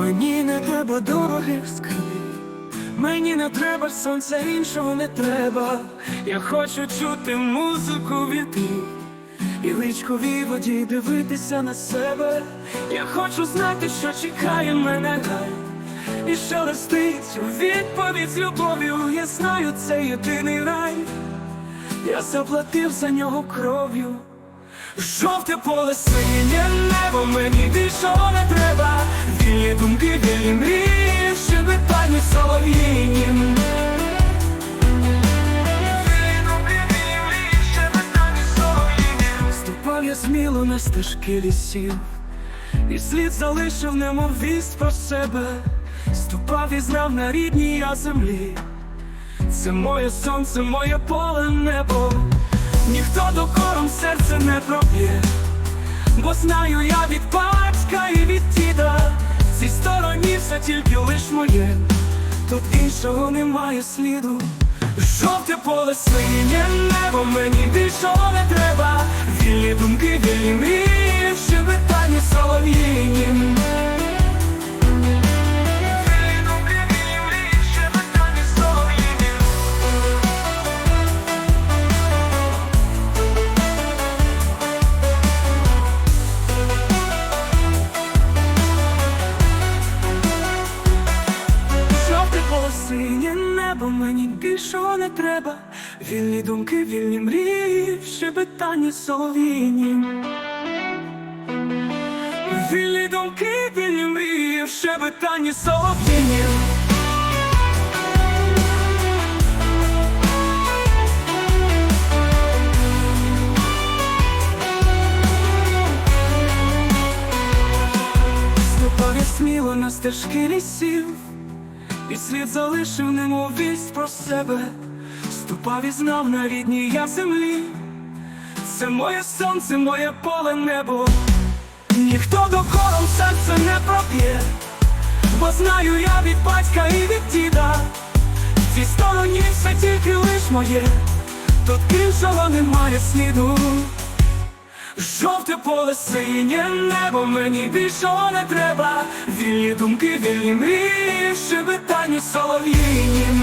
Мені не треба дорогих скрипів, мені не треба сонця, іншого не треба. Я хочу чути музику вітрів і в річковій воді дивитися на себе. Я хочу знати, що чекає мене рай, і що листить у відповідь з любов'ю. Я знаю, це єдиний рай. Я заплатив за нього кров'ю. Жовте поле синє небо, мені більшого не треба. Вільні думки, вільні мрії, щебетані солов'їні. Вільні думки, вільні мрії, щебетані солов'їні. Ступав я сміло на стежки лісів, і слід залишив немов вість про себе. Ступав і знав на рідній я землі. Це моє сонце, моє поле небо. Ніхто докором серце не проб'є, бо знаю я від тільки лиш моє, тут іншого немає сліду. Жовте поле синє небо, мені більшого не треба. Вільні думки, вільні мрії, в щебетанні солов'їні. Небо, мені більшого не треба. Вільні думки, вільні мрії, в щебетанні солов'їні. Вільні думки, вільні мрії, в щебетанні солов'їні. Ступав я сміло на стежки лісів. І слід залишив немов вість про себе, ступав і знав на рідній я землі. Це моє сонце, моє поле небо. Ніхто докором серце не проб'є, бо знаю я від батька і від діда. Цій стороні все тільки лиш моє, тут іншого немає сліду. Жовте поле синє небо, мені більшого не треба. Вільні думки, вільні мрії, в солов'їні.